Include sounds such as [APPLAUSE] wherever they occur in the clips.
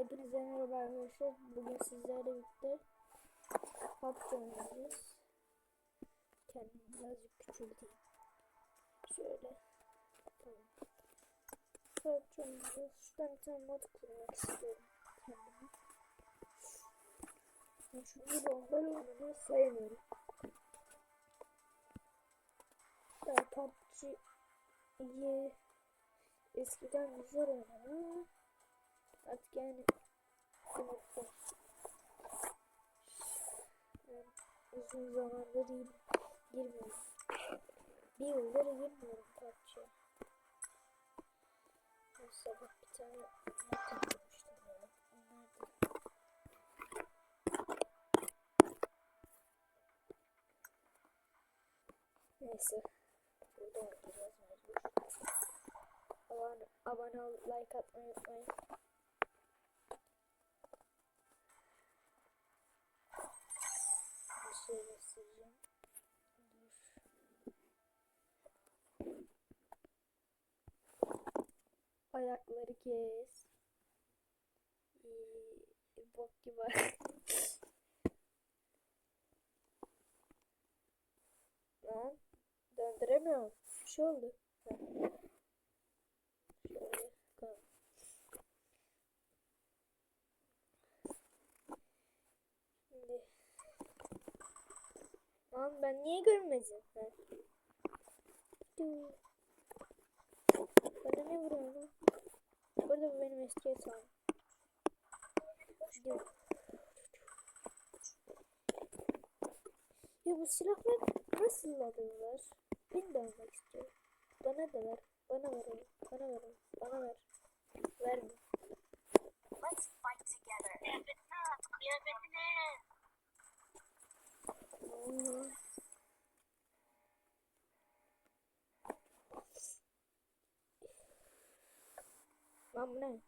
Hepinize merhaba arkadaşlar. Bugün sizlerle birlikte PUBG oynayacağız. Kendimi birazcık küçülteyim. Şöyle. Tamam. PUBG oynayacağız. Şuradan bir tane mod kurmak istiyorum kendime. Ben şimdi bombalı oynamayı sevmiyorum. Ya PUBG'yi eskiden güzel oynadım. Artık yani. Yani uzun zamandır değil, girmiyorum. Bir yıldır girmiyorum PUBG'ye. Bak bir tane not yapmıştım ya. Nerede? Neyse. Burada oynayacağız mecbur. Abone, abone ol, like atmayı unutmayın. Ayakları kes. Ee, bok gibi. Lan döndüremiyorum. Bir şey oldu. Şimdi Lan ben niye görmedim? Dur. Bana ne vuruyor lan? Burada bu benim eski hesabım. Ya bu silahlar nasıl alıyorlar? Ben de almak istiyorum. Bana da ver. Bana ver onu. Bana ver onu. Bana ver. Verme. Let's fight together. Kıyafetine, kıyafetine. Allah. Lan bu ne?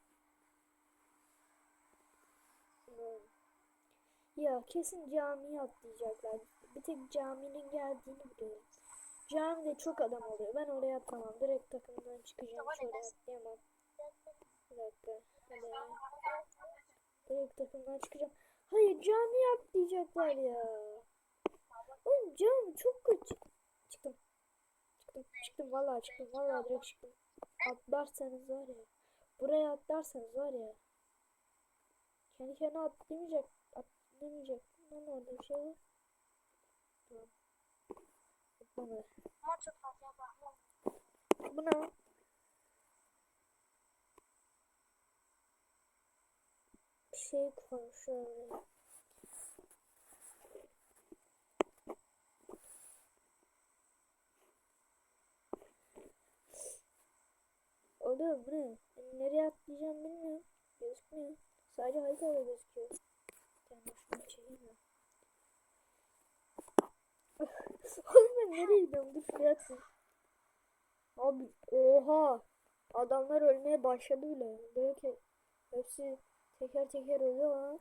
Ya kesin camiye atlayacaklar. Bir tek caminin geldiğini biliyorum. Camide çok adam oluyor. Ben oraya atlamam. Direkt takımdan çıkacağım. Şöyle atlayamam. Bir dakika. Hadi. Direkt takımdan çıkacağım. Hayır camiye atlayacaklar ya. Oğlum cami çok kötü. Çıktım. Çıktım. Çıktım. Vallahi çıktım. Vallahi direkt çıktım. Atlarsanız var ya. Buraya atlarsanız var ya. Kendi kendine atlamayacak. Atlamayacak. Lan orada bir şey var. Tamam. Atlamadı. Bu ne? Bir şey koymuş oraya. Oğlum bu ne? Nereye atlayacağım bilmiyorum. Gözükmüyor. Sadece haritada gözüküyor. Ben şunu çekeyim Oğlum ben nereye gidiyorum? Dur şuraya atlayayım. Abi oha. Adamlar ölmeye başladı bile. Direkt he- hepsi teker teker ölüyor ha.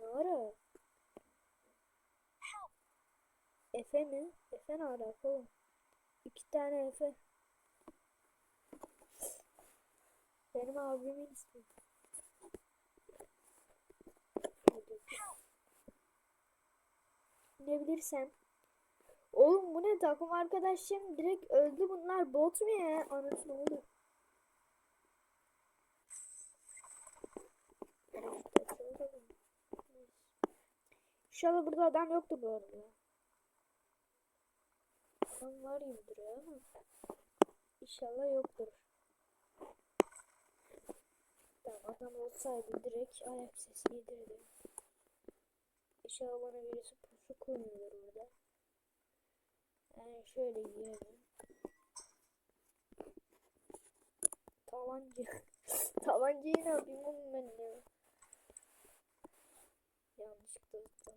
Ne ara? Efe mi? Efe ne ara oğlum? İki tane Efe. Benim abimin ismi. Ne bilirsem. Oğlum bu ne takım arkadaşlarım direkt öldü bunlar bot mu ya? Anasını oldu. İnşallah burada adam yoktur bu arada. Adam var gibi duruyor. İnşallah yoktur. Tamam adam olsaydı direkt ayak sesi yedirdi. İnşallah bana birisi pusu koymuyor orada. Yani şöyle girelim. Tabanca. [LAUGHS] Tabancayı ne yapayım oğlum ben ya? Yanlışlıkla tuttum.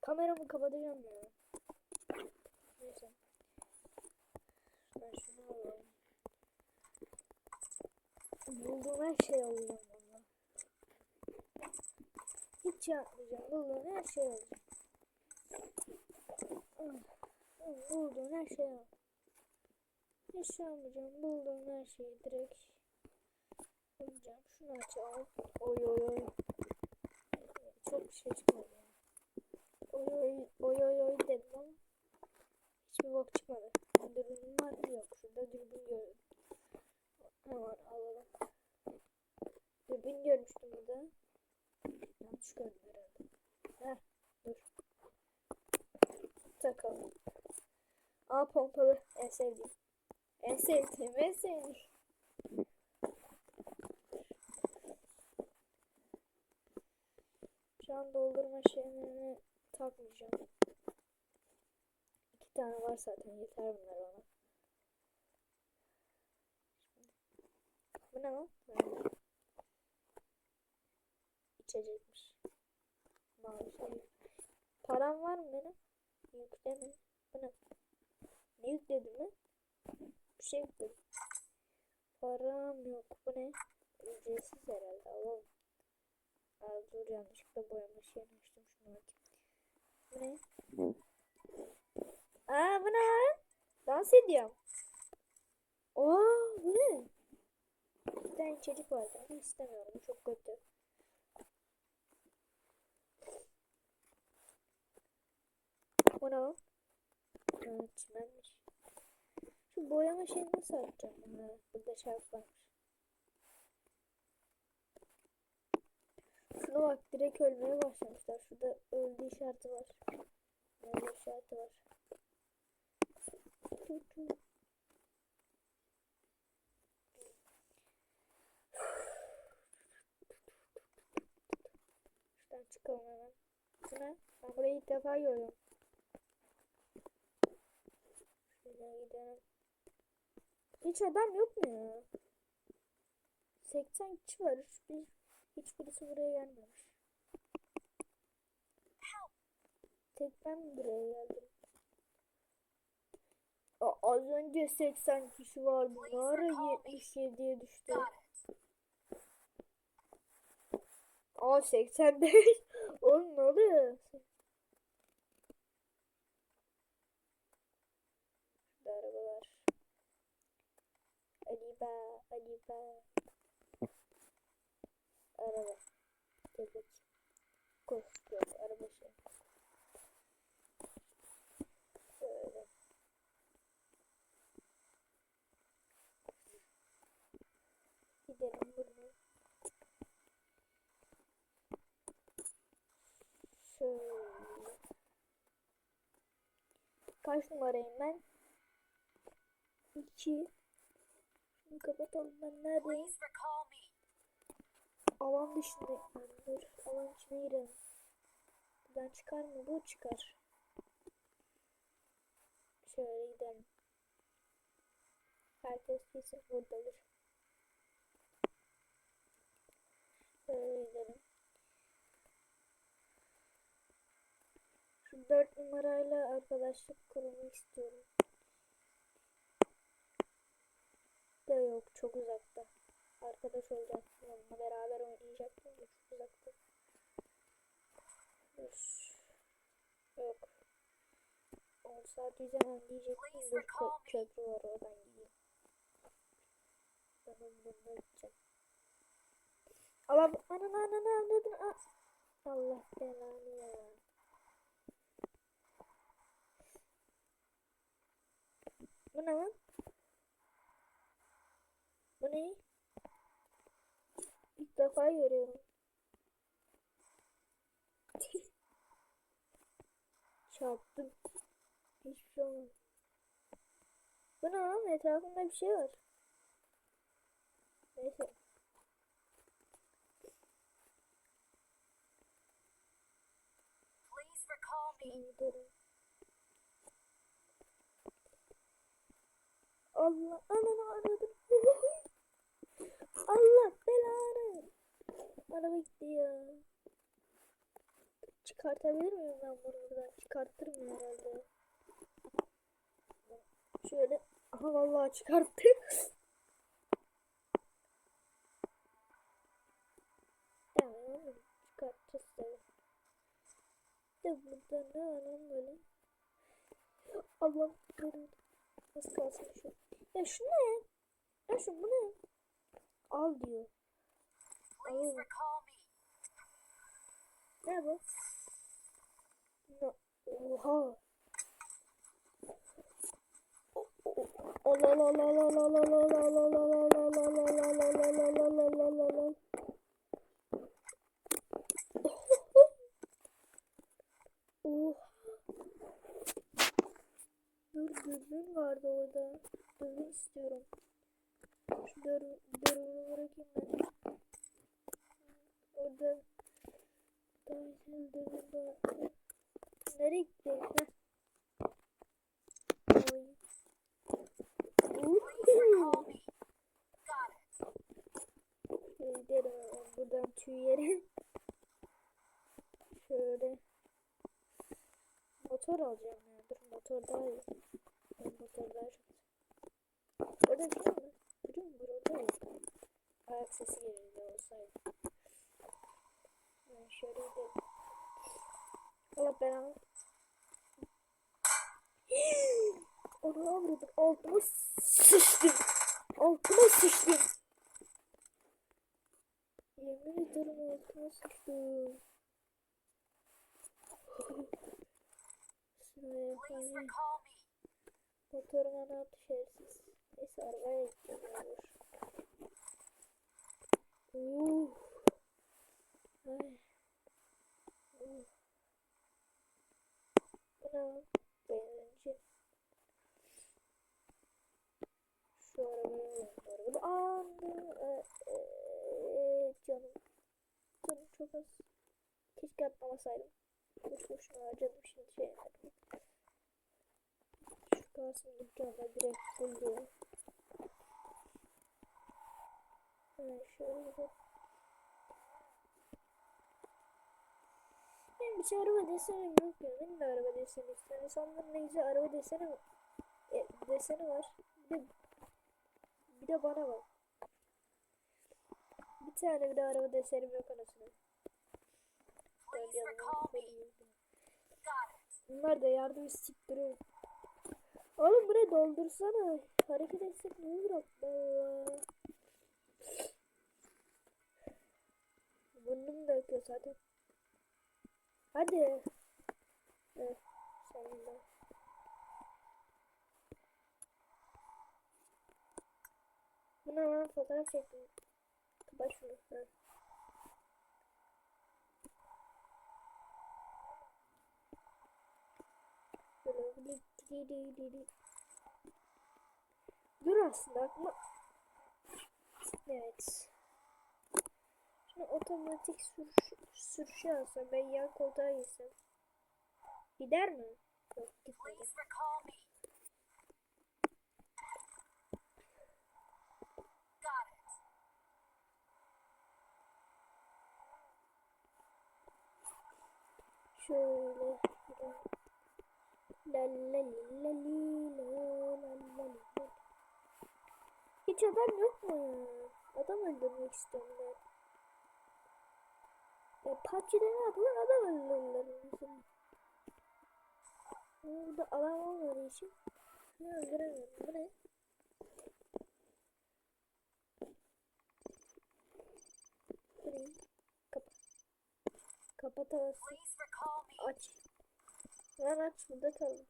Kameramı kapatacağım ya. Neyse. Ben şunu alayım. Bulduğum her şeyi alacağım valla. Hiç yapmayacağım. Bulduğum her şeyi alacağım. Bulduğun her şeyi al. Hiç almayacağım. Bulduğun her şeyi direkt Yapmayacağım. Şunu açalım. Oy oy oy. Çok bir şey çıkmadı. oy oy oy oy dedim ama hiçbir bok çıkmadı. Dürbün var mı? Yok. Şurada dürbün gördüm. Hemen alalım. Dürbün görmüştüm burada. Yanlış herhalde. Heh, dur. Takalım. Aa pompalı. En sevdiğim. En sevdiğim, en sevdiğim. Şu an doldurma şeylerini takmayacağım. İki tane var zaten yeter bunlar bana. Bu ne lan? İçecekmiş. Şey. Param var mı benim? Yükleme. Bu ne? Ne yükledim mi? Bir şey yükledim. Param yok. Bu ne? Ücretsiz herhalde. Alalım. Aa, dur yanlışlıkla boyama şeyini açtım. Şunu açayım. Bu ne? Aa bu ne lan? Dans ediyorum. Oo bu ne? Bir tane içecek vardı ama istemiyorum. Çok kötü. Bu ne çimenmiş. Şu boyama şeyini nasıl açacağım? Ha, burada şarf varmış. Şuna bak direkt ölmeye başlamışlar. Şurada öldü işareti var. Öldü işareti var. Şuradan çıkalım hemen. Bu ne? Ben burayı ilk defa görüyorum. Şuradan gidelim. Hiç adam yok mu ya? 80 kişi var. Hiçbir, hiçbirisi buraya gelmemiş. Tek ben buraya geldim? Aa, az önce 80 kişi vardı. Ne ara 77'ye düştü? Aa 85. [LAUGHS] Oğlum ne oluyor? Şurada arabalar. Aliba, Aliba. Araba. Dur bakayım. Koş, yok araba şey. Şöyle. Gidelim buradan. Şöyle. Kaç numarayım ben? 2 Şunu kapatalım ben neredeyim? Alan dışındayım ben. Dur alan içine girelim. Buradan çıkar mı? Bu çıkar. Şöyle gidelim. Herkes kesin buradadır. Şöyle gidelim. Şu dört numarayla arkadaşlık kurmak istiyorum. Da yok çok uzakta. Arkadaş olacaktım onunla beraber oynayacaktım çok uzakta. Dur. Yok. 10 saat yüzemem diyecektim. Dur kö köprü var oradan gideyim. Ben onun yanına gideceğim. Allah ananı ananı anladın. Allah belanı ya. Bu ne lan? Ne? İlk defa görüyorum. [LAUGHS] Çarptım. Hiçbir şey olmadı. Bu ne lan? Etrafında bir şey var. Neyse. Allah ananı aradım. [LAUGHS] Allah belanı. Araba gitti ya. Çıkartabilir miyim ben bunu buradan? Çıkartırım herhalde. Şöyle. Aha vallahi çıkarttı. tamam. Çıkartacağız tabii. De burada ne var lan böyle? Allah belanı. Nasıl kalsın şu? Ya şu ne? Ya şu bu ne? al diyor. Al. Ne bu? Ne? Oha. Dur dürbün vardı orada. Dürbün istiyorum. Şu dür, dürbünü bırakayım ben. Orada güzel dürbün var. Nereye gitti? Gidelim buradan tüy yeri. Şöyle. Motor alacağım ya. Dur motor daha iyi. Ben motor daha çok. Orada bir şey mi? Görüyor musun? Burada ya. Ayak sesi yerinde olsaydı. Yani şöyle gidelim. Allah belanı. Onu avradım. Altıma sıçtım. Altıma sıçtım. Yemin ederim altıma sıçtım. Şimdi yapalım. Motorun ana atışı Neyse arabaya gidiyormuş. Ay. Uuu. Bravo. Beğenici. Şu arabayı yapıyorum. Aaa. Canım. Canım çok az. Keşke atlamasaydım. Boş boşuna harcadım şimdi şey yapmadım. Şu kalsın bir tane direkt buluyor. Evet şöyle bir Benim bir şey araba desenim yok ya. Benim de araba deseni istiyorum. İnsanların ne güzel araba deseni var. E, deseni var. Bir de, bir de bana bak. Bir tane bile araba desenim yok anasını. Bunlar da yardım istiktiriyor. Oğlum buraya doldursana. Hareket etsek ne olur Allah. Burnum da akıyor zaten. Hadi. Evet. Sonunda. Bu ne lan fotoğraf çektim. Kapat şunu. Ha. Dur aslında aklıma. Evet. Otomatik sürüş, sürüşü alsam ben yan koltuğa girsem. Gider mi? Yok gitmedi. Şöyle. La la la li la la la li la. Hiç adam yok mu? Adam öldürmek istiyorum Ya PUBG'de ne yapılır? Adam öldürürler mesela. Burada adam olmadığı için ne öldüremiyorum. Bu ne? Bu ne? Kapat. Kapat havası. Please recall me. Aç. Lan aç burada kalın.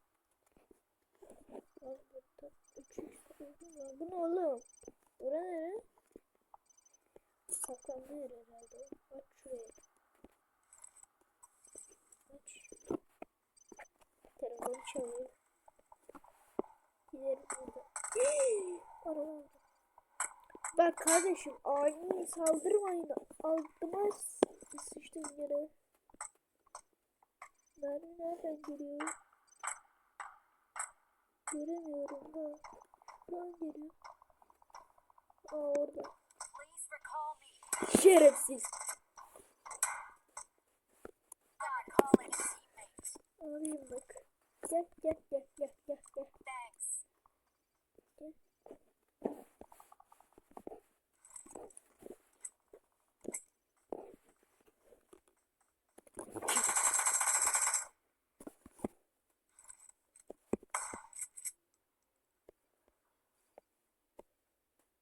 Al burada. Üç üç koydum ya. Bu ne oğlum? Bura nere? Saklandı herhalde. Aç şuraya. Aç. Çalıyor. Gidelim burada. Araba oldu. Bak kardeşim ani saldırmayın. Altıma sıçtım yere. Mermi nereden geliyor? Göremiyorum da. Buradan geliyor. Aa orada. Şerefsiz. Alayım bak. Gel gel gel gel gel gel. Gel.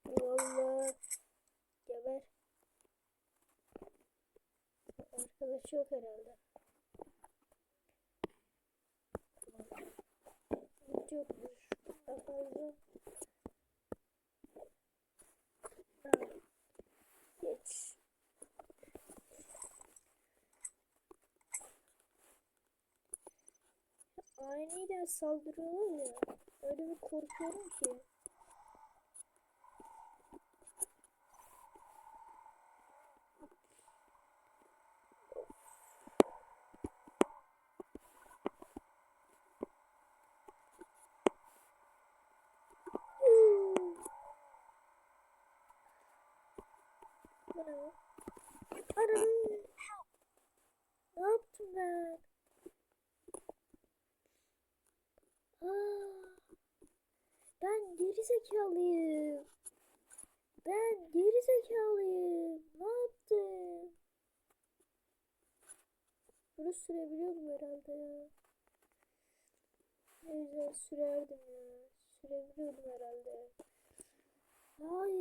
Vallahi geber. Kılıç yok herhalde. Yokmuş. Daha fazla. Geç. Saldırıyorlar ya. Öyle bir korkuyorum ki. Hmm. Bu ne? lan? Anam. Ne yaptım ben? Ben geri zekalıyım. Ben geri zekalıyım. Ne yaptım? Bunu sürebiliyordum herhalde ya. Ne güzel sürerdim ya. Sürebiliyordum herhalde.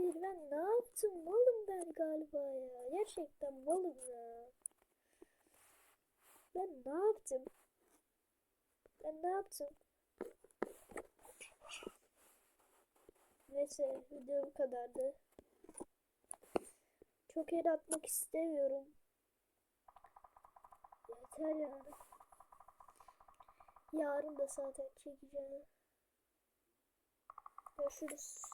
Hayır ben ne yaptım? Malım ben galiba ya. Gerçekten malım ya. Ben ne yaptım? Ben ne yaptım? Neyse video bu kadardı. Çok el atmak istemiyorum. Yeter yani. Yarın da zaten çekeceğim. Görüşürüz.